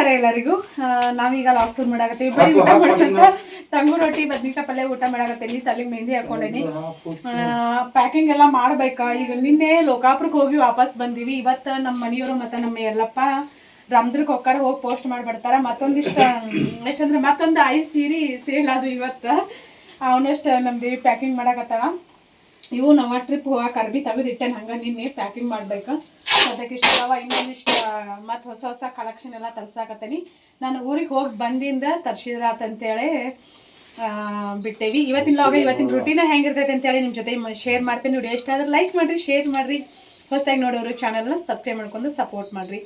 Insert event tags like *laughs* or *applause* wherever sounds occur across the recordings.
ನಮಸ್ಕಾರ ಎಲ್ಲರಿಗೂ. ನಾವೀಗ ಲಾಕ್ಸೂರ್ ಮಾಡಾಕತ್ತೀವಿ. ಬರೀ ಊಟ ಮಾಡ್ತಂತ ತಂಗು ರೊಟ್ಟಿ ಬದ್ನಿಕಾಯಿ ಪಲ್ಯ ಊಟ ಮಾಡಾಕತ್ತೀನಿ. ತಲೆಗೆ ಮೆಹಂದಿ ಹಾಕೊಂಡೇನಿ ಪ್ಯಾಕಿಂಗ್ ಎಲ್ಲ ಮಾಡ್ಬೇಕಾ? ಈಗ ನಿನ್ನೆ ಲೋಕಾಪುರಕ್ಕೆ ಹೋಗಿ ವಾಪಸ್ ಬಂದೀವಿ. ಇವತ್ತು ನಮ್ಮ ಮನೆಯವರು ಮತ್ತು ನಮ್ಮ ಎಲ್ಲಪ್ಪ ರಾಮದುರ್ಗ ಹೋಗ್ತಾರ ಹೋಗಿ ಪೋಸ್ಟ್ ಮಾಡ್ಬಿಡ್ತಾರ. ಮತ್ತೊಂದಿಷ್ಟ ಎಷ್ಟಂದ್ರೆ ಮತ್ತೊಂದು ಐದು ಸೀರೆ ಸೇಲ್ ಅದು ಇವತ್ತು. ಅವನಷ್ಟು ನಮ್ಮ ದೇವಿ ಪ್ಯಾಕಿಂಗ್ ಮಾಡಾಕತ್ತಾಳ. ಇವು ನಮ್ಮ ಟ್ರಿಪ್ ಹೋಗಕ್ಕೆ ಅರ್ಬಿ ತೆಗೆದಿಟ್ಟೇನೆ. ಹಂಗೆ ನಿನ್ನೆ ಪ್ಯಾಕಿಂಗ್ ಮಾಡ್ಬೇಕು. ಅದಕ್ಕೆ ಇಷ್ಟ ಇನ್ನೊಂದಿಷ್ಟು ಮತ್ತು ಹೊಸ ಹೊಸ ಕಲೆಕ್ಷನ್ ಎಲ್ಲ ತರ್ಸಾಕತ್ತೀನಿ. ನಾನು ಊರಿಗೆ ಹೋಗಿ ಬಂದಿಂದ ತರ್ಸಿದ್ರಾತಂತೇಳಿ ಬಿಟ್ಟೇವಿ. ಇವತ್ತಿನ ಲಾಗ ಇವತ್ತಿನ ರುಟೀನ ಹೆಂಗಿರ್ತೈತೆ ಅಂತೇಳಿ ನಿಮ್ಮ ಜೊತೆ ಶೇರ್ ಮಾಡ್ತೀನಿ. ವಿಡಿಯೋ ಇಷ್ಟ ಆದ್ರೆ ಲೈಕ್ ಮಾಡಿರಿ ಶೇರ್ ಮಾಡಿರಿ. ಹೊಸದಾಗಿ ನೋಡೋರು ಚಾನಲ್ನ ಸಬ್ಸ್ಕ್ರೈಬ್ ಮಾಡ್ಕೊಂಡು ಸಪೋರ್ಟ್ ಮಾಡಿರಿ.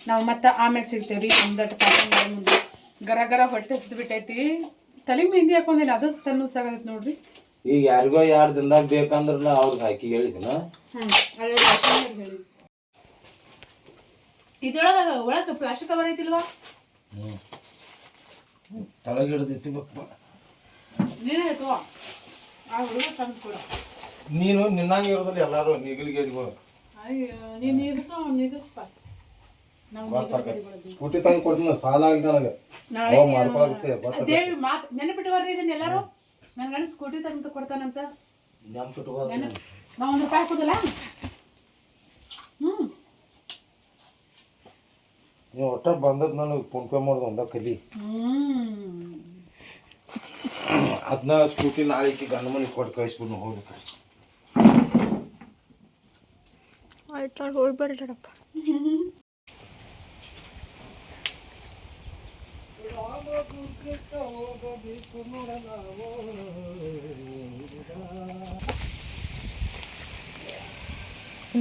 ನಾವು ಮತ್ತೆ ಆಮೇಲೆ ಸಿಗ್ತೇವೆ ರೀ ಮುಂದೆ. ಗರ ಗರ ಹೊಟ್ಟೆ ಹಸಿದು ಬಿಟ್ಟೈತಿ. ತಲೆ ಮೆಹಂದಿ ಹಾಕೊಂಡಿಲ್ಲ ಅದು ತನ್ನ ಸಾಗತ್ತೆ ನೋಡ್ರಿ. ಈಗ ಯಾರಿಗೋ ಯಾರು ದಿನದಾಗ ಬೇಕಂದ್ರಲ್ಲ ಅವ್ರಿಗೆ ಹಾಕಿ ಹೇಳಿದಿನ. ಇದ್ರೊಳಗ ಒಳಗ ಪ್ಲಾಸ್ಟಿಕ್ ಕವರ್ ಐತಿಲ್ವಾ? ತಳಗ ಹಿಡ್ದೈತಿ ಬೇಕಪ್ಪ ನೀನೇ ಇಟ್ಕೋ ಆ ಹುಡುಗ ತಂದು ಕೊಡ. ನೀನು ನಿನ್ನಂಗೆ ಇರೋದಿಲ್ಲ ಎಲ್ಲಾರು ನಿಗಲಿಗೆ ಅಯ್ಯೋ ನೀನು ನೀರಿಸೋ ನೀರಿಸ್ಪ ನಾವು ಸ್ಕೂಟಿ ತಂದು ಕೊಡ್ತೀನಿ ಸಾಲ ಆಗಿ ನನಗೆ. ಮಾಡ್ಕೊಳಕ್ಕೆ ಮಾತ್ ನೆನಪಿಟ್ಟುವರ್ರಿ ಇದನ್ನ ಎಲ್ಲಾರು. ನನ್ನ ಗಂಡ ಸ್ಕೂಟಿ ತಂದು ಕೊಡ್ತಾನಂತ. ನೆನಪಿಟ್ಟು ನೆನಪು ನಾವು ಒಂದು ರೂಪಾಯಿ ಹಾಕೋದಿಲ್ಲ? ನೀವು ಒಟ್ಟ ಬಂದದ್ ನನಗೆ ಫೋನ್ ಪೇ ಮಾಡೋದು ಒಂದ ಕಲಿ. ಹ್ಮ್. ಅದನ್ನ ಸ್ಕೂಟಿ ನಾಳೆಗೆ ಗಂಡ ಮನೆಗೆ ಕೊಟ್ಟು ಕಳಿಸ್ಬಿಟ್ಟು ಹೋಗ್ಬೇಕು ಆಯ್ತು ಹೋಗಿ ಬರ್ತಾರಪ್ಪ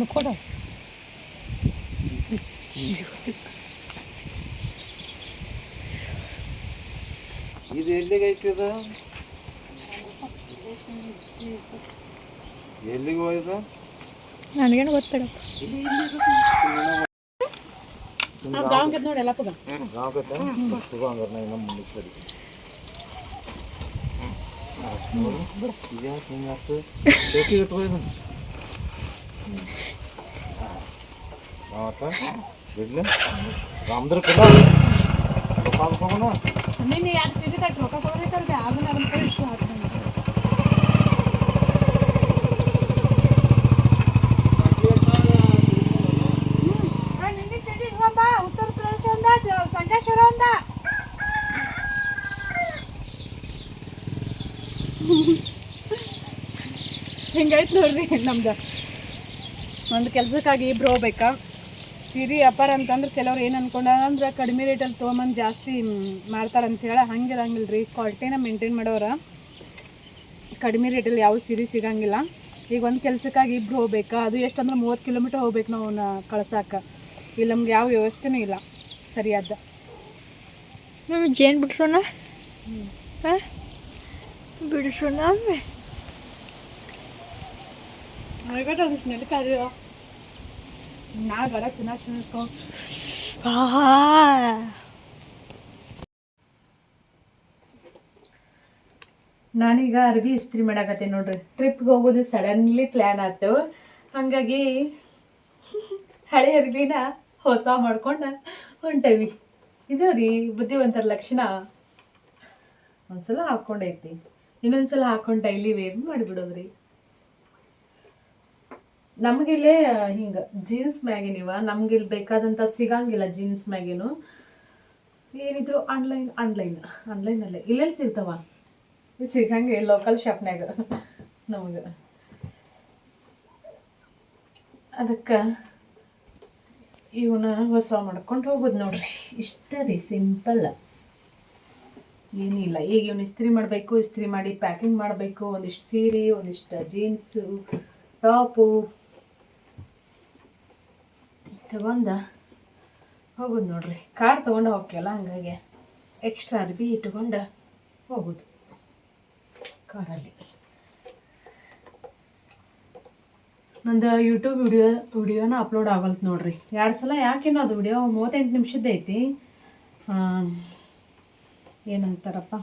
ಕೊಡ ಇದು ಎಲ್ಲಿಗೆ ಐತಿ ಇದು ಎಲ್ಲಿಗೆ ಹೋಯ್ದು ನನಗೇನು ಗೊತ್ತಿಡಪ್ಪ ಗಾಂವ್ ನೋಡಿ ಎಲ್ಲ ಪುಗ ನಾವು ಗೊತ್ತಾ ತಗೋ ಹಂಗಾರೆ ನಾ ಇನ್ನೂ ಮುಂದಕ್ಕೆ ಸರಿ ಬಿಡ್ಲಿ ರಾಮದ್ರ ಕಡ ನಿನ್ನೆ ಯಾಕೆ ಸಿಟಿ ತಟ್ಟು ರೊಕ್ಕ ಕೊಡ್ಬೇಕಲ್ರಿ ಆಮೇಲೆ ಅದನ್ನ ಇಷ್ಟು ಹಾಕ್ತೀನಿ ಉತ್ತರ ಪ್ರದೇಶ ನೋಡ್ರಿ ನಮ್ದು ಒಂದು ಕೆಲ್ಸಕ್ಕಾಗಿ ಇಬ್ರು ಹೋಗ್ಬೇಕಾ? ಸೀರೆ ವ್ಯಾಪಾರ ಅಂತಂದ್ರೆ ಕೆಲವ್ರು ಏನು ಅನ್ಕೊಂಡಾರ ಅಂದ್ರೆ ಕಡಿಮೆ ರೇಟಲ್ಲಿ ತೊಗೊಂಬಂದು ಜಾಸ್ತಿ ಮಾಡ್ತಾರೆ ಅಂತ ಹೇಳಿ ಹಂಗಿರಂಗಿಲ್ಲ ರೀ. ಕ್ವಾಲಿಟಿನ ಮೇಂಟೈನ್ ಮಾಡೋರ ಕಡಿಮೆ ರೇಟಲ್ಲಿ ಯಾವ ಸೀರೆ ಸಿಗಂಗಿಲ್ಲ. ಈಗ ಒಂದು ಕೆಲಸಕ್ಕಾಗಿ ಇಬ್ರು ಹೋಗ್ಬೇಕಾ ಅದು ಎಷ್ಟಂದ್ರೆ ಮೂವತ್ತು ಕಿಲೋಮೀಟರ್ ಹೋಗ್ಬೇಕು ನಾವು ಅವನ್ನ ಕಳ್ಸಕ್ಕೆ ಇಲ್ಲಿ ನಮ್ಗೆ ಯಾವ ವ್ಯವಸ್ಥೆನೂ ಇಲ್ಲ. ಸರಿಯಾದ. ಜೇನು ಬಿಡಿಸೋಣ? ಬಿಡಿಸೋಣ ಅಮ್ಮೆ ನಡ್ಕಾರಿ ನಾ ಗಡ ತಿನ್ನೋ ನಾನೀಗ ಅರ್ವಿ ಇಸ್ತ್ರಿ ಮಾಡಾಕತ್ತೆ ನೋಡ್ರಿ. ಟ್ರಿಪ್ಗೆ ಹೋಗೋದು ಸಡನ್ಲಿ ಪ್ಲ್ಯಾನ್ ಆಯ್ತು. ಹಾಗಾಗಿ ಹಳೆ ಅರ್ವಿನ ಹೊಸ ಮಾಡ್ಕೊಂಡು ಹೊಂಟವಿ. ಇದು ರೀ ಬುದ್ಧಿವಂತರ ಲಕ್ಷಣ. ಒಂದ್ಸಲ ಹಾಕ್ಕೊಂಡೈತಿ. ಇನ್ನೊಂದ್ಸಲ ಹಾಕೊಂಡು ಡೈಲಿ ವೇರ್ ಮಾಡಿಬಿಡೋದ್ರಿ. ನಮಗಿಲ್ಲೇ ಹಿಂಗೆ ಜೀನ್ಸ್ ಮ್ಯಾಗಿನಿವ ನಮ್ಗಿಲ್ಲಿ ಬೇಕಾದಂಥ ಸಿಗಂಗಿಲ್ಲ ಜೀನ್ಸ್ ಮ್ಯಾಗಿನು. ಏನಿದ್ರು ಆನ್ಲೈನ್ ಆನ್ಲೈನ್ ಆನ್ಲೈನಲ್ಲೇ ಇಲ್ಲೆಲ್ಲಿ ಸಿಗ್ತಾವ? ಸಿಗಂಗೆ ಲೋಕಲ್ ಶಾಪ್ನ್ಯಾಗ ನಮಗೆ. ಅದಕ್ಕೆ, ಇವನ್ನ ಹೊಸ ಮಾಡ್ಕೊಂಡು ಹೋಗೋದು ನೋಡ್ರಿ. ಇಷ್ಟೇ ರೀ ಸಿಂಪಲ್ ಏನಿಲ್ಲ. ಈಗ ಇವನು ಇಸ್ತ್ರಿ ಮಾಡಬೇಕು, ಇಸ್ತ್ರಿ ಮಾಡಿ ಪ್ಯಾಕಿಂಗ್ ಮಾಡಬೇಕು, ಒಂದಿಷ್ಟು ಸೀರೆ, ಒಂದಿಷ್ಟು ಜೀನ್ಸು ಟಾಪು ತಗೊಂಡ ಹೋಗೋದು ನೋಡ್ರಿ. ಕಾರ್ ತೊಗೊಂಡು ಹೋಗ್ಯಲ್ಲ ಹಂಗಾಗಿ ಎಕ್ಸ್ಟ್ರಾ ಅರ್ಬಿ ಇಟ್ಕೊಂಡು ಹೋಗೋದು ಕಾರಲ್ಲಿ. ನಂದು ಯೂಟ್ಯೂಬ್ ವಿಡಿಯೋ ವಿಡಿಯೋನ ಅಪ್ಲೋಡ್ ಆಗಲ್ತು ನೋಡ್ರಿ. ಎರಡು ಸಲ ಯಾಕೇನೋ ಅದು ವಿಡಿಯೋ ಮೂವತ್ತೆಂಟು ನಿಮಿಷದ್ದು ಐತಿ. ಏನಂತಾರಪ್ಪ?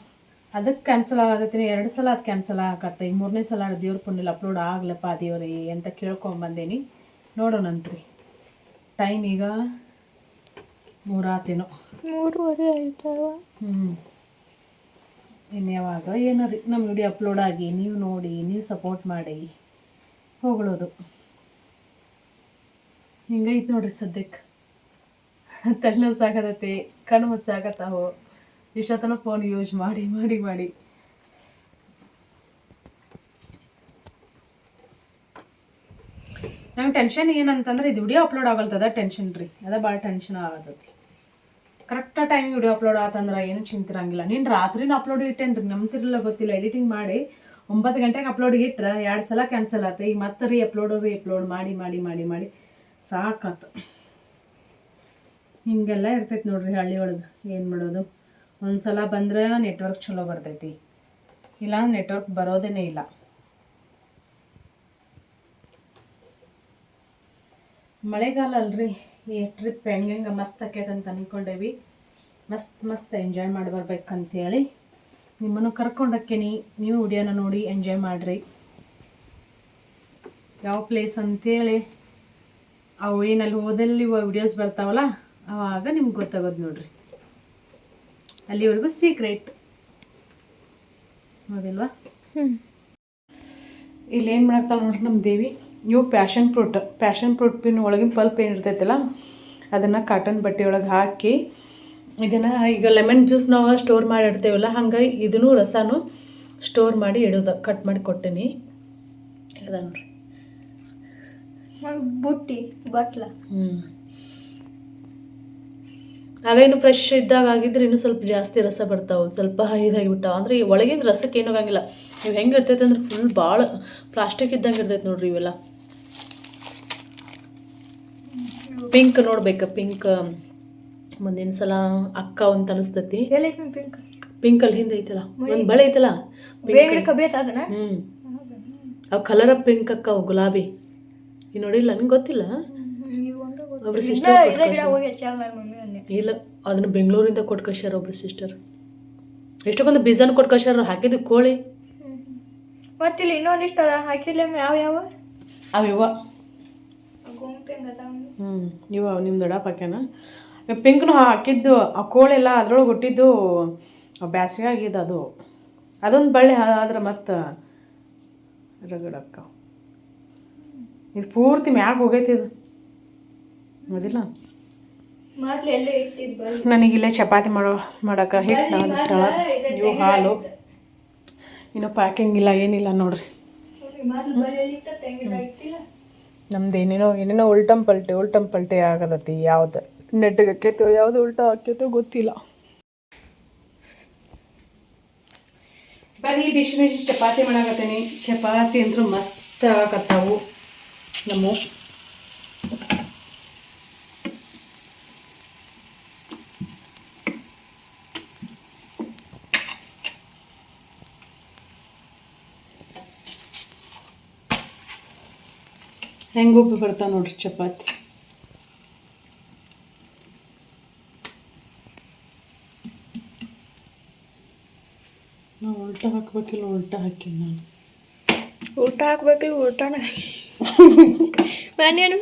ಅದಕ್ಕೆ ಕ್ಯಾನ್ಸಲ್ ಆಗತ್ತೀನಿ ಎರಡು ಸಲ ಅದು ಕ್ಯಾನ್ಸಲ್ ಆಗತ್ತೆ ಈ ಮೂರನೇ ಸಲ ದೇವ್ರ ಪುಣ್ಯಲ್ಲಿ ಅಪ್ಲೋಡ್ ಆಗ್ಲಪ್ಪ ದೇವ್ರಿ ಅಂತ ಕೇಳ್ಕೊಂಬಂದೇನಿ. ನೋಡೋಣಂತ್ರಿ. ಟೈಮ್ ಈಗ ಮೂರಾತೇನೋ. ಮೂರುವರೆ ಆಯ್ತಾವ ಹ್ಞೂ ಇನ್ನು ಯಾವಾಗ? ಏನೋ ರೀ ನಮ್ಮ ವಿಡಿಯೋ ಅಪ್ಲೋಡ್ ಆಗಿ ನೀವು ನೋಡಿ ನೀವು ಸಪೋರ್ಟ್ ಮಾಡಿ ಹೊಗಳೋದು. ಹಿಂಗೈತೆ ನೋಡ್ರಿ ಸದ್ಯಕ್ಕೆ ತಲೆ ಸಾಕತೈತಿ ಕಣ್ಣು ಮುಚ್ಚಾಕತ್ತಾವು. ಇಷ್ಟೊತ್ತನ ಫೋನ್ ಯೂಸ್ ಮಾಡಿ ಮಾಡಿ ಮಾಡಿ. ನಂಗೆ ಟೆನ್ಷನ್ ಏನಂತಂದ್ರೆ ಇದು ವಿಡಿಯೋ ಅಪ್ಲೋಡ್ ಆಗಲ್ತದ ಟೆನ್ಷನ್ ರೀ. ಅದ ಭಾಳ ಟೆನ್ಷನ್ ಆಗತ್ತೈತಿ ಕರೆಕ್ಟ್ ಟೈಮ್ ವಿಡಿಯೋ ಅಪ್ಲೋಡ್ ಆತಂದ್ರೆ ಏನು ಚಿಂತಿರಂಗಿಲ್ಲ. ನೀನು ರಾತ್ರಿನೂ ಅಪ್ಲೋಡ್ ಇಟ್ಟೇನು ರೀ, ನಂಬ್ತಿರಲಿಲ್ಲ ಗೊತ್ತಿಲ್ಲ. ಎಡಿಟಿಂಗ್ ಮಾಡಿ ಒಂಬತ್ತು ಗಂಟೆಗೆ ಅಪ್ಲೋಡ್ ಇಟ್ರೆ ಎರಡು ಸಲ ಕ್ಯಾನ್ಸಲ್ ಆತ. ಈಗ ಮತ್ತೆ ರೀ ಅಪ್ಲೋಡ್ ರೀ ಅಪ್ಲೋಡ್ ಮಾಡಿ ಮಾಡಿ ಮಾಡಿ ಮಾಡಿ ಸಾಕತ್ತು ಹಿಂಗೆಲ್ಲ ಇರ್ತೈತಿ ನೋಡ್ರಿ ಹಳ್ಳಿ ಒಳಗೆ. ಏನು ಮಾಡೋದು? ಒಂದು ಸಲ ಬಂದ್ರೆ ನೆಟ್ವರ್ಕ್ ಚಲೋ ಬರ್ತೈತಿ. ಇಲ್ಲ ನೆಟ್ವರ್ಕ್ ಬರೋದೇನೇ ಇಲ್ಲ. ಮಳೆಗಾಲ ಅಲ್ರಿ ಈ ಟ್ರಿಪ್ ಹೆಂಗೆ ಮಸ್ತ್ ಆಕೈತೆ ಅಂತ ಅಂದ್ಕೊಂಡೇವಿ ಮಸ್ತ್ ಮಸ್ತ್ ಎಂಜಾಯ್ ಮಾಡಿ ಬರ್ಬೇಕಂತೇಳಿ ನಿಮ್ಮನ್ನು ಕರ್ಕೊಂಡಕ್ಕೇನಿ. ನೀವು ವಿಡಿಯೋನ ನೋಡಿ ಎಂಜಾಯ್ ಮಾಡಿರಿ. ಯಾವ ಪ್ಲೇಸ್ ಅಂತೇಳಿ ಅವು ಏನಲ್ಲಿ ಹೋದಲ್ಲಿ ವಿಡಿಯೋಸ್ ಬರ್ತಾವಲ್ಲ ಆವಾಗ ನಿಮ್ಗೆ ಗೊತ್ತಾಗೋದು ನೋಡ್ರಿ. ಅಲ್ಲಿವರೆಗೂ ಸೀಕ್ರೆಟ್ ಹೌದಿಲ್ವಾ? ಹ್ಮ್. ಇಲ್ಲಿ ಏನು ಮಾಡಾಕ್ತಾಳೆ ನೋಡ್ರಿ ನಮ್ಮ ದೇವಿ. ಇವು ಪ್ಯಾಷನ್ ಫ್ರೂಟ್ ಪ್ಯಾಷನ್ ಫ್ರೂಟ್ ಪಿನ್ ಒಳಗಿನ ಪಲ್ಪ್ ಏನು ಇರ್ತೈತಲ್ಲ ಅದನ್ನು ಕಾಟನ್ ಬಟ್ಟೆ ಒಳಗೆ ಹಾಕಿ ಇದನ್ನು ಈಗ ಲೆಮನ್ ಜ್ಯೂಸ್ ನಾವು ಸ್ಟೋರ್ ಮಾಡಿ ಇಡ್ತೇವಲ್ಲ ಹಂಗೆ ಇದನ್ನು ರಸನೂ ಸ್ಟೋರ್ ಮಾಡಿ ಇಡೋದು ಕಟ್ ಮಾಡಿ ಕೊಟ್ಟೀನಿ. ಅದನ್ನು ಬುಟ್ಟಿ ಬಟ್ಲ ಹ್ಞೂ ಆಗ ಇನ್ನು ಫ್ರೆಶ್ ಇದ್ದಾಗ ಆಗಿದ್ರೆ ಇನ್ನೂ ಸ್ವಲ್ಪ ಜಾಸ್ತಿ ರಸ ಬರ್ತಾವೆ ಸ್ವಲ್ಪ ಇದಾಗಿಬಿಟ್ಟಾವ ಅಂದ್ರೆ ಈ ಒಳಗಿನ ರಸಕ್ಕೆ ಏನೂ ಆಗಂಗಿಲ್ಲ. ಇವು ಹೆಂಗೆ ಇರ್ತೈತೆ ಅಂದ್ರೆ ಫುಲ್ ಭಾಳ ಪ್ಲಾಸ್ಟಿಕ್ ಇದ್ದಂಗೆ ಇರ್ತೈತೆ ನೋಡ್ರಿ ಇವೆಲ್ಲ. ಪಿಂಕ್ ನೋಡ್ಬೇಕು ಪಿಂಕ್ ಮುಂದಿನ ಸಲ ಅಕ್ಕ ಅಂತ ಅನಿಸ್ತೈತಿ ಪಿಂಕ್ ಪಿಂಕ್ ಅಲ್ಲಿ ಹಿಂದೆ ಐತಲ್ಲ ಒಂದು ಬಳೆ ಐತಲ್ಲ? ಹ್ಮ್. ಹ್ಞೂ ಅವು ಕಲರ್ ಪಿಂಕ್ ಅಕ್ಕ ಅವು ಗುಲಾಬಿ. ಈ ನೋಡಿಲ್ಲ ನನಗೆ ಗೊತ್ತಿಲ್ಲ? ಒಬ್ರು ಸಿಸ್ಟರ್ ಇಲ್ಲ ಅದನ್ನ ಬೆಂಗಳೂರಿಂದ ಕೊಟ್ಟು ಕಳ್ಸ್ಯಾರ ಒಬ್ರು ಸಿಸ್ಟರ್ ಎಷ್ಟು ಬಂದು ಬೀಜನ ಕೊಟ್ಟು ಕಳ್ಸ್ಯಾರ ಹಾಕಿದ್ದು ಕೋಳಿ. ಮತ್ತಿಲ್ಲ ಇನ್ನೊಂದಿಷ್ಟು ಅದ ಹಾಕಿಲ್ಲ ಯಾವ? ಯಾವ ಅವು ಇವ. ಗುಂಪಿಂಗ್ ಅದಾವ ಹ್ಞೂ ಇವ ನಿಮ್ಮ ದೊಡ್ಡಪ್ಪ ಹಾಕ್ಯಾನ ಪಿಂಕ್ನು ಹಾಕಿದ್ದು ಆ ಕೋಳಿ ಎಲ್ಲ ಅದ್ರೊಳಗೆ ಹುಟ್ಟಿದ್ದು ಬ್ಯಾಸಿಗೆ ಆಗಿದ್ದು ಅದು. ಅದೊಂದು ಬಳ್ಳಿ ಆದ್ರೆ ಮತ್ತು ರಗಡಕ್ಕ. ಇದು ಪೂರ್ತಿ ಮ್ಯಾಗ ಹೋಗೈತಿ ಇದು. ಅದಿಲ್ಲ ನನಗಿಲ್ಲ ಚಪಾತಿ ಮಾಡೋ ಮಾಡಕ್ಕೆ ಹಿಟ್ಟು ನಾನು ಇವು ಹಾಲು. ಇನ್ನು ಪ್ಯಾಕಿಂಗ್ ಇಲ್ಲ ಏನಿಲ್ಲ ನೋಡ್ರಿ. ನಮ್ದು ಏನೇನೋ ಏನೇನೋ ಉಲ್ಟಂ ಪಲ್ಟೆ ಉಲ್ಟಂ ಪಲ್ಟೆ ಆಗದತಿ, ಯಾವ್ದು ನೆಟ್ಟಿಗೆ ಆಕೈತೋ ಯಾವ್ದು ಉಲ್ಟಾ ಆಕೈತೋ ಗೊತ್ತಿಲ್ಲ. ಬರೀ ಬಿಸಿ ಬಿಸಿ ಚಪಾತಿ ಮಾಡಾಕತ್ತೀನಿ. ಚಪಾತಿ ಅಂತೂ ಮಸ್ತ್ ಆಗತ್ತಾವು. ನಮ್ಮ ಹೆಂಗೆ ಉಪ್ಪು ಬರ್ತಾವ ನೋಡ್ರಿ ಚಪಾತಿ? ನಾವು ಉಲ್ಟಾ ಹಾಕ್ಬೇಕಿಲ್ಲ ಉಲ್ಟಾ ಹಾಕಿನಿ ನಾನು. ಊಟ ಹಾಕ್ಬೇಕಿಲ್ಲ ಊಟನ ಮನೇನು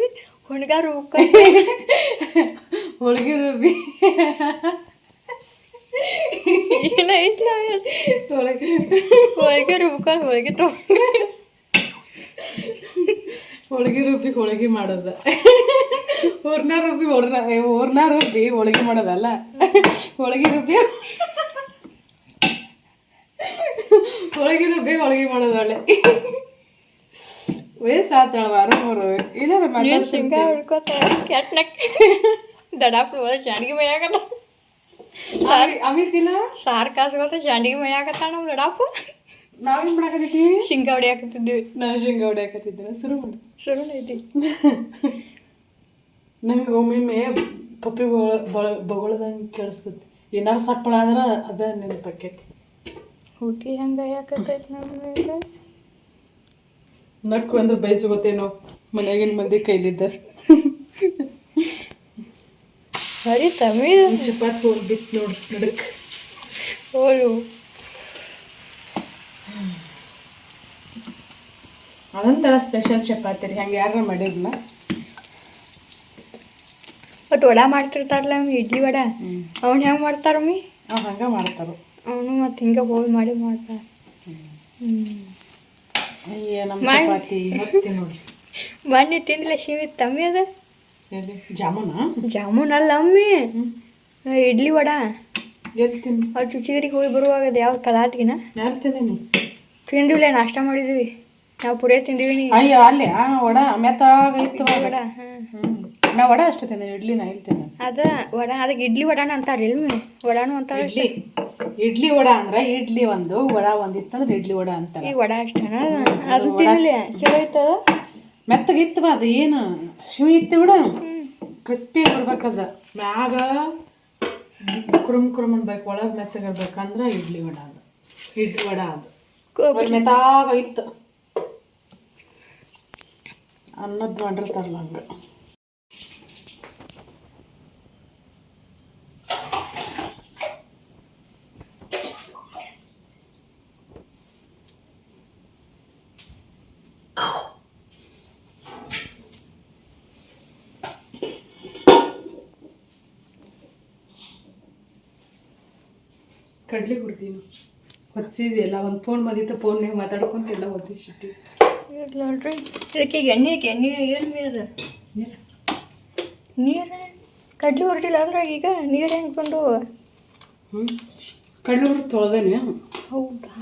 ಹುಣ್ಗಾರ ಉಕ್ಕ ಹೋಳಿಗೆ ರುಬ್ಬಿ. ಏನೈತಿ ಹೋಳಿಗೆ ಹೋಳಿಗೆ ರುಬ್ಕೊಂಡು ಹೋಳಿಗೆ ತೊಗೊಂಡ್ರೆ ಹೋಳಿಗೆ ರುಬ್ಬಿ ಹೋಳಿಗೆ ಮಾಡೋದ ಹೂರ್ನ ರುಬ್ಬಿ ಹೂರ್ನ ಹೂರ್ನ ರುಬ್ಬಿ ಹೋಳಿಗೆ ಮಾಡೋದಲ್ಲ ಹೋಳಿಗೆ ರುಬ್ಬಿ ಹೋಳಿಗೆ ರುಬ್ಬಿ ಹೋಳಿಗೆ ಮಾಡೋದು ಒಳ್ಳೆ ವಯಸ್ಸಾತಾಳ ವಾರ ಮೂರು ಇಲ್ಲ ನೀನು ಶೇಂಗಾ ಹುಡ್ಕೋತ ಕೆಟ್ನಕ್ ದಡಾಪ್ಪ ಒಳ ಜಾಂಡಿಗೆ ಮೈಯಾಕತ್ತ ಅಮಿತಿಲ್ಲ ಸಾರು ಕಾಸ್ಕೊತ ಜಾಂಡಿಗೆ ಮೈಯಾಕತ್ತ ನಮ್ಮ ದಡಾಪ ನಾವೇನ್ ಮಾಡಾಕತ್ತಿದ್ವಿ? ಶೇಂಗಾ ಹೊಡಿಯಾಕತ್ತಿದ್ವಿ ನಾವು ಶೇಂಗಾ ಹೊಡ್ಯಾಕತ್ತಿದ್ದೆ ಶುರು ಮಾಡಿ. ಶುರು ಐತಿ *laughs* ನಂಗೆ ಒಮ್ಮೊಮ್ಮೆ ಪಪ್ಪಿ ಬಗಳದಂಗೆ ಕೇಳಿಸ್ತೈತಿ. ಏನಾರು ಸಪ್ಪಳ ಅಂದ್ರೆ ಅದ ನೆನಪಾಕೈತಿ. ಹುಟ್ಟಿ ಹಂಗೆ ಯಾಕತ್ತೈತಿ ನಮ್ಗೆ ನಕ್ಕು ಅಂದ್ರೆ ಬಯಸ್ಕೋತೇನೋ ಮನೆಯಾಗಿನ ಮಂದಿ ಕೈಲಿದ್ದ ಸರಿ ಒಂದ್ ಚಪಾತಿ ಹೋಗಿ ಬಿತ್ತು ನೋಡ್ರಿ ನಡಕ್. ಹೋಳು ಅದೊಂಥರ ಸ್ಪೆಷಲ್ ಚಪಾತಿ ರೀ ಹಂಗೆ ಯಾರು ಮಾಡಿರಲ್ಲ ಮತ್ತು ವಡ ಮಾಡ್ತಿರ್ತಾರಲ್ಲ ಇಡ್ಲಿ ವಡ? ಅವ್ನು ಹೆಂಗೆ ಮಾಡ್ತಾರಮ್ಮಿ ಅವ್ನು ಹಂಗೆ ಮಾಡ್ತಾರೆ. ಅವನು ಮತ್ತು ಹಿಂಗೆ ಹೋಗಿ ಮಾಡಿ ಮಾಡ್ತಾರೆ. ನಮ್ಮ. ಚಪಾತಿ ಹೊತ್ತಿ ಮೊನ್ನೆ ತಿಂದಿಲ್ಲ ಶಿವಿ ತಮ್ಮಿ ಅದ? ಜಾಮೂನ್? ಜಾಮೂನ ಅಲ್ಲ ಅಮ್ಮಿ ಇಡ್ಲಿ ವಡ. ಅವ್ರು ಚುಚಿಗಿರಿಗೆ ಹೋಗಿ ಬರುವಾಗ ಅದು ಯಾವ ಕಲಾಟ್ಗಿನ ತಿಂದಿಲ್ಲ ನಾಷ್ಟ ಮಾಡಿದ್ವಿ. ನಾವು ಪುರೇ ತಿಂದೀವಿ ಅಯ್ಯೋ ಅಲ್ಲಿ ವಡ ಮೆತ್ತಾಗ ಇತ್ತು ವಡ ನಾ ವಡ ಅಷ್ಟು ತಿಂದೆ ಇಡ್ಲಿ ನಾ ಇಲ್ಲಿ ತಿಂದೆ. ಅದ ವಡ ಅದಕ್ಕೆ ಇಡ್ಲಿ ವಡಾನ ಅಂತಾರೆ ಇಲ್ಮಿ ವಡಾನು ಅಂತಾರೆ ಇಡ್ಲಿ ಇಡ್ಲಿ ವಡ ಅಂದ್ರೆ ಇಡ್ಲಿ ಒಂದು ವಡ ಒಂದು ಇತ್ತಂದ್ರೆ ಇಡ್ಲಿ ವಡ ಅಂತಾರೆ. ಈ ವಡ ಅಷ್ಟೇನ? ಅದು ತಿನ್ನಲಿ ಚಲೋ ಇತ್ತದ ಮೆತ್ತಗಿತ್ತು ಅದು ಏನು? ಶಿವಿ ಇತ್ತು ಬಿಡ. ಕ್ರಿಸ್ಪಿ ಬರ್ಬೇಕದ ಮ್ಯಾಗ ಕುರುಮ್ ಕುರುಮ್ ಅನ್ಬೇಕು ಒಳಗೆ ಮೆತ್ತಗಿರ್ಬೇಕಂದ್ರೆ ಇಡ್ಲಿ ವಡ ಅದು. ಇಡ್ಲಿ ವಡ ಅದು. ಮೆತ್ತಾಗ ಇತ್ತು ಅನ್ನದ ಮಾಡಿರ್ತಾರಲ್ಲ ಹಂಗೆ ಕಡ್ಲಿ ಕೊಡ್ತೀನಿ. ಹೊಚ್ಚಿದ್ವಿ ಎಲ್ಲ. ಒಂದು ಫೋನ್ ಬಂದಿತ್ತು ಫೋನ್ನಾಗ ಮಾತಾಡ್ಕೊಂತ ಎಲ್ಲ ಹೊತ್ತಿಸಿಟ್ಟು ಇರ್ಲಾಡ್ರಿ ಇದಕ್ಕೆ ಎಣ್ಣೆ ಎಣ್ಣೆ ಏನು ಅದು? ನೀರು. ಕಡ್ಲಿ ಹೊರಟಿಲ್ಲ ಅಂದ್ರೆ ಈಗ ನೀರು ಹೆಂಗೆ ಬಂದು? ಹ್ಞೂ ಕಡ್ಲಿ ಹುಡುಗ ತೊಳೆದೇನೆ. ಹೌದಾ?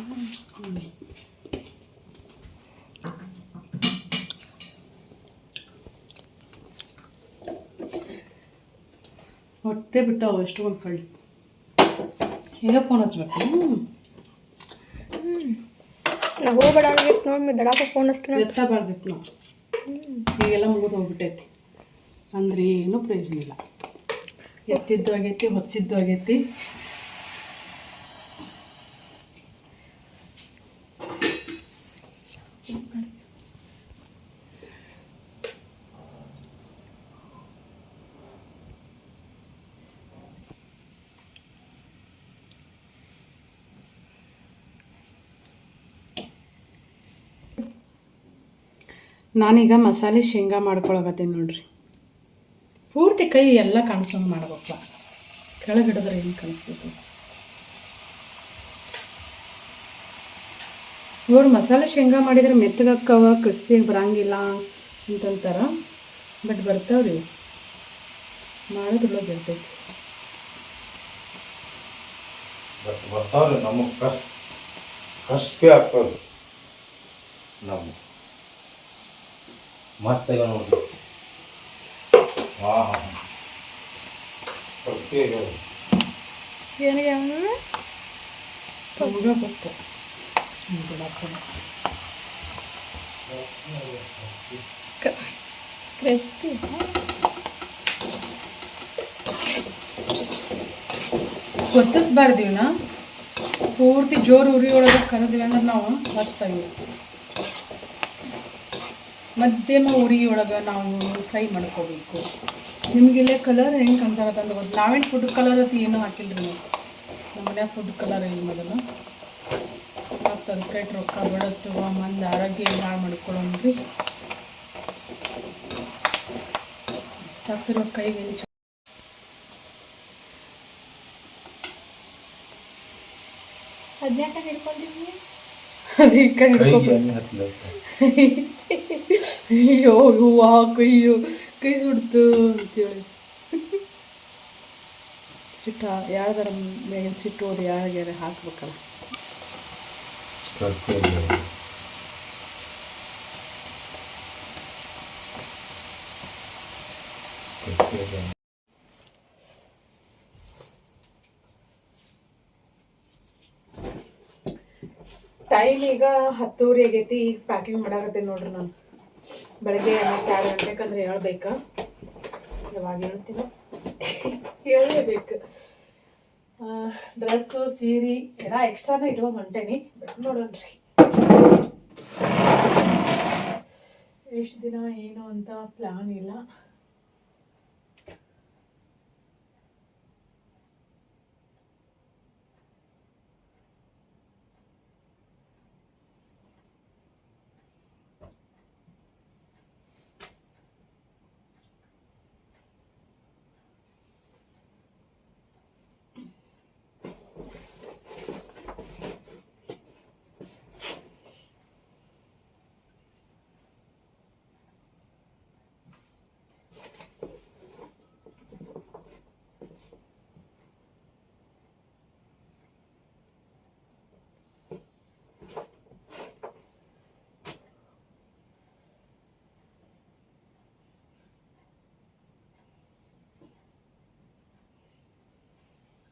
ಹೊಟ್ಟೆ ಬಿಟ್ಟಾವ ಎಷ್ಟು ಒಂದು ಕಳ್ಳಿ ಈಗ ಫೋನ್ ಹಚ್ಬೇಕು. ನಾ ಹೋಗ್ಬೇಡ ಅನ್ಬೇಕು ನೋಡಿ ದಡಾಕ ಫೋನ್ ಹಚ್ತೀನಿ ಎತ್ತಬಾರ್ದಿತ್ತು ನಾವು ಈಗೆಲ್ಲ ಮುಗಿದು ಹೋಗ್ಬಿಟ್ಟೈತಿ. ಅಂದ್ರೆ ಏನೂ ಪ್ರಯೋಜನ ಇಲ್ಲ. ಎತ್ತಿದ್ದು ಆಗೈತಿ ಹೊಚ್ಚಿದ್ದು ಆಗೈತಿ. ನಾನೀಗ ಮಸಾಲೆ ಶೇಂಗಾ ಮಾಡ್ಕೊಳಕತ್ತೀನಿ ನೋಡ್ರಿ. ಪೂರ್ತಿ ಕೈ ಎಲ್ಲ ಕಾಣಿಸೋಂಗೆ ಮಾಡಬೇಕಪ್ಪ. ಕೆಳಗಿಡಿದ್ರೆ ಏನು ಕಾಣಿಸ್ತೈತಿ ನೋಡಿ ಮಸಾಲೆ ಶೇಂಗಾ ಮಾಡಿದ್ರೆ ಮೆತ್ತಗಕ್ಕವ ಕ್ರಿಸ್ಪಿಯಾಗಿ ಬರಂಗಿಲ್ಲ ಅಂತಂತಾರ. ಬಟ್ ಬರ್ತಾವ್ರಿ. ಮಾಡೋದ್ರೊಳಗೆ ಇರ್ತೈತಿ. ಬಟ್ ಬರ್ತಾವ್ರಿ ನಮಗೆ ಕಸ್ ಕಸ್ಪಿ ಆಗ್ತದೆ. ನಮ್ಮ ಮಸ್ತ್ ಆಗ್ಯಾವ ನೋಡಿ ಹಾಂ ಹಾಂ ಆಗ್ಯಾವ. ಕ್ರಿಸ್ಪಿ ಗೊತ್ತಿಸ್ಬಾರ್ದು ಇವನ್ನ ಪೂರ್ತಿ ಜೋರು ಉರಿ ಒಳಗೆ ಕರೆದ್ವಿ ಅಂದ್ರೆ ನಾವು ಬರ್ತಾವೆ ಮಧ್ಯಮ ಉರಿಯೊಳಗೆ ಒಳಗೆ ನಾವು ಫ್ರೈ ಮಾಡ್ಕೋಬೇಕು. ನಿಮಗಿಲ್ಲೇ ಕಲರ್ ಹೆಂಗೆ ಅಂದ್ರೆ ಗೊತ್ತು ನಾವೇನು ಫುಡ್ ಕಲರ್ ಅಂತ ಏನೂ ಹಾಕಿಲ್ರಿ ನಾವು. ನಮ್ಮ ಮನ್ಯಾಗ ಫುಡ್ ಕಲರ್ ಏನು ಮೊದಲು ಅದಕ್ಕೆ ರೊಕ್ಕ ಬಿಡುತ್ತವ ಮಂದಿ ಆರೋಗ್ಯ ಹಾಳು ಮಾಡ್ಕೊಳ್ಳೋಣ್ರಿ ಸಾಕ್ಸಿರೋ ಕೈಗೆ ಹದಿನೆಂಟ ಹಿಡ್ಕೊಂಡಿದ್ವಿ ಅದೇ ಕೈ ಹತ್ತಲತ್ತ ಅಯ್ಯೋ ಹೂವು ಕೈಯ್ಯೋ ಕೈ ಸುಡ್ತು ಅಂತೇಳಿ. ಸಿಟ್ಟ ಯಾವ್ದಾರ ಮೇಗಿನ ಸಿಟ್ಟು ಹೋದ ಯಾರಿಗೆ ಹಾಕ್ಬೇಕಲ್ಲ. ಟೈಮ್ ಈಗ ಹತ್ತೂರಿ ಆಗೈತಿ ಈಗ ಪ್ಯಾಕಿಂಗ್ ಮಾಡಾಕತ್ತೀನಿ ನೋಡ್ರಿ ನಾನು. ಬೆಳಗ್ಗೆ ಮತ್ತೆ ಎರಡು ಗಂಟೆಕಂದ್ರೆ ಹೇಳ್ಬೇಕಾ? ಯಾವಾಗ ಹೇಳ್ತೀನೋ. ಹೇಳಲೇಬೇಕು. ಡ್ರೆಸ್ಸು, ಸೀರೆ, ಎಲ್ಲ ಎಕ್ಸ್ಟ್ರಾನೇ ಇಟ್ಕೊಂಡು ಹೊಂಟೇನಿ ಬಟ್ ನೋಡೋಣ್ರಿ ಎಷ್ಟು ದಿನ ಏನು ಅಂತ ಪ್ಲಾನ್ ಇಲ್ಲ.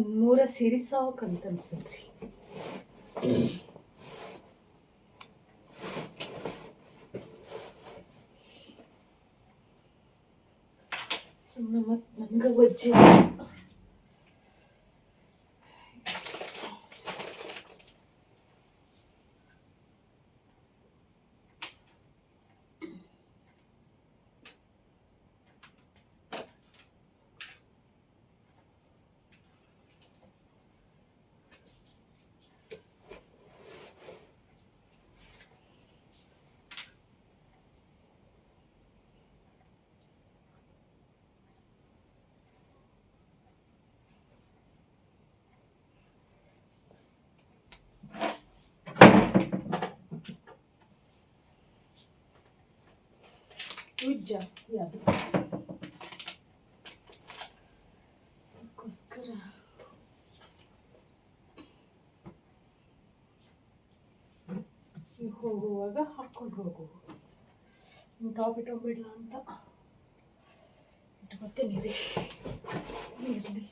ಒಂದು ಮೂರ ಸೀರೆ ಅನ್ಸ್ತೈತ್ರಿ ಸುಮ್ಮನೆ ಮತ್ತೆ ನಂಗೆ ವಜ್ಜಿ ಇವು ಜಾಸ್ತಿ ಅದು ಅದಕ್ಕೋಸ್ಕರ ಹೋಗುವಾಗ ಹಾಕ್ಕೊಂಡು ಹೋಗು. ಟಾಪ್ ಇಟ್ಟೋಗ್ಬಿಡ್ಲ ಅಂತ. ಇಟ್ಕೊತೀನಿ ರೀ ಇರಲಿ.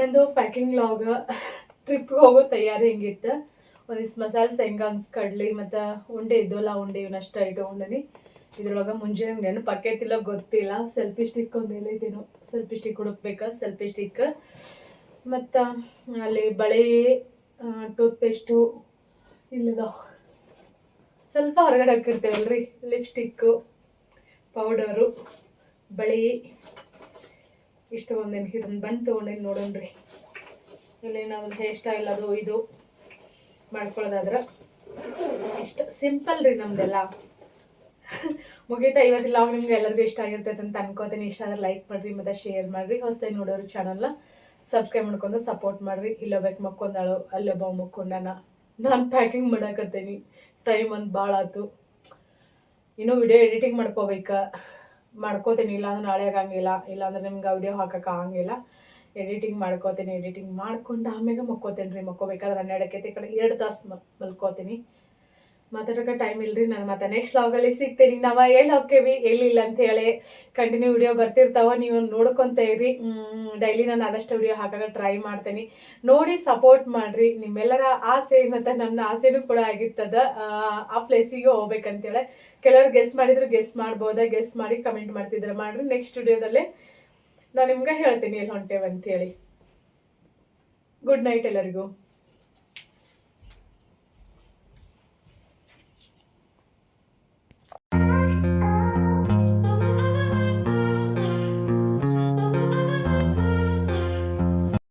ನಂದು ಪ್ಯಾಕಿಂಗ್ ಲಾಗ ಟ್ರಿಪ್ಗೆ ಹೋಗೋ ತಯಾರಿ ಹೆಂಗಿತ್ತು? ಒಂದಿಷ್ಟು ಮಸಾಲೆ ಶೇಂಗಾನ್ಸ್ ಕಡ್ಲಿ, ಮತ್ತು ಉಂಡೆ ಇದ್ದವಲ್ಲ ಉಂಡೆ ಇವನ್ನಷ್ಟ ಇಟ್ಕೊಂಡನಿ ಇದ್ರೊಳಗೆ ಮುಂಜಾನೆ ನೆನಪು ಆಕೈತಿಲ್ಲ ಗೊತ್ತಿಲ್ಲ. ಸೆಲ್ಫಿ ಸ್ಟಿಕ್ ಒಂದು ಎಲ್ಲೈತೇನೋ ಸೆಲ್ಫಿ ಸ್ಟಿಕ್ ಹುಡುಕ್ಬೇಕು ಸೆಲ್ಫಿ ಸ್ಟಿಕ್ ಮತ್ತು ಅಲ್ಲಿ ಬಳೆ ಟೂತ್ಪೇಸ್ಟು ಇಲ್ಲದ. ಸ್ವಲ್ಪ ಹೊರಗಡೆ ಹಾಕಿರ್ತೇವಲ್ರಿ. ಲಿಪ್ಸ್ಟಿಕ್ಕು ಪೌಡರು ಬಳೆ. ಇಷ್ಟು ಒಂದೇನು ಇದನ್ನ ಬಂದು ತೊಗೊಂಡೇನು ನೋಡೋಣ್ರಿ. ಇಲ್ಲೇನಾದ್ರು ಹೇರ್ ಸ್ಟೈಲ್ ಅದು ಇದು ಮಾಡ್ಕೊಳ್ಳೋದಾದ್ರೆ ಇಷ್ಟು ಸಿಂಪಲ್ ರೀ ನಮ್ದೆಲ್ಲ. ಮುಗೀತಾ ಇವತ್ತು ಲಾಗ್ ನಿಮ್ಗೆ ಎಲ್ಲರಿಗೂ ಇಷ್ಟ ಆಗಿರ್ತೈತೆ ಅಂತ ಅನ್ಕೋತೀನಿ. ಇಷ್ಟ ಆದ್ರೆ ಲೈಕ್ ಮಾಡಿರಿ, ಮತ್ತು ಶೇರ್ ಮಾಡಿರಿ. ಹೊಸದಾಗಿ ನೋಡೋರು ಚಾನಲ್ನ ಸಬ್ಸ್ಕ್ರೈಬ್ ಮಾಡ್ಕೊಂಡು ಸಪೋರ್ಟ್ ಮಾಡಿರಿ. ಇಲ್ಲೊಬ್ಬಕ್ಕೆ ಮಕ್ಕೊಂದಾಳು ಅಲ್ಲೊಬ್ಬ ಮಕ್ಕೊಂಡಾನ. ನಾನು ಪ್ಯಾಕಿಂಗ್ ಮಾಡಾಕತ್ತೀನಿ. ಟೈಮ್ ಒಂದು ಭಾಳ ಆಯ್ತು ಇನ್ನೂ ವಿಡಿಯೋ ಎಡಿಟಿಂಗ್ ಮಾಡ್ಕೋಬೇಕು? ಮಾಡ್ಕೋತೀನಿ, ಇಲ್ಲಾಂದ್ರೆ ನಾಳೆ ಆಗಂಗಿಲ್ಲ ಇಲ್ಲಾಂದ್ರೆ ನಿಮ್ಗೆ ವಿಡಿಯೋ ಹಾಕಕ್ಕೆ ಆಗಂಗಿಲ್ಲ. ಎಡಿಟಿಂಗ್ ಮಾಡ್ಕೋತೀನಿ ಎಡಿಟಿಂಗ್ ಮಾಡ್ಕೊಂಡು ಆಮೇಲೆ ಮಕ್ಕೋತೀನಿ ರೀ ಮಕ್ಕೋಬೇಕಾದ್ರೆ ಹನ್ನೆರಡಕ್ಕೆ ಕಡೆ ಎರಡು ತಾಸು ಮಲ್ಕೋತೀನಿ. ಮಾತಾಡೋಕೆ ಟೈಮ್ ಇಲ್ರಿ ನಾನು ಮತ್ತೆ ನೆಕ್ಸ್ಟ್ ಲಾಗಲ್ಲಿ ಸಿಗ್ತೀನಿ. ನಾವು ಎಲ್ಲಿ ಹೋಗ್ತೇವಿ ಎಲ್ಲಿಲ್ಲ ಅಂತ ಹೇಳಿ ಕಂಟಿನ್ಯೂ ವಿಡಿಯೋ ಬರ್ತಿರ್ತಾವ ನೀವು ನೋಡ್ಕೊಂತ ಇರಿ. ಡೈಲಿ ನಾನು ಆದಷ್ಟು ವಿಡಿಯೋ ಹಾಕಕ್ಕೆ ಟ್ರೈ ಮಾಡ್ತೀನಿ. ನೋಡಿ ಸಪೋರ್ಟ್ ಮಾಡ್ರಿ. ನಿಮ್ಮೆಲ್ಲರ ಆಸೆ ಮತ್ತು ನನ್ನ ಆಸೆನೂ ಕೂಡ ಆಗಿರ್ತದ ಆ, ಆ ಪ್ಲೇಸಿಗೆ ಹೋಗ್ಬೇಕಂತೇಳಿ. ಕೆಲವರು ಗೆಸ್ ಮಾಡಿದ್ರು ಗೆಸ್ ಮಾಡ್ಬೋದಾ ಗೆಸ್ ಮಾಡಿ ಕಮೆಂಟ್ ಮಾಡ್ತಿದ್ರೆ. ಮಾಡ್ರಿ ನೆಕ್ಸ್ಟ್ ವಿಡಿಯೋದಲ್ಲಿ ನಾನು ನಿಮ್ಗೆ ಹೇಳ್ತೀನಿ ಎಲ್ಲಿ ಹೊಂಟೇವಂತೇಳಿ. ಗುಡ್ ನೈಟ್ ಎಲ್ಲರಿಗೂ.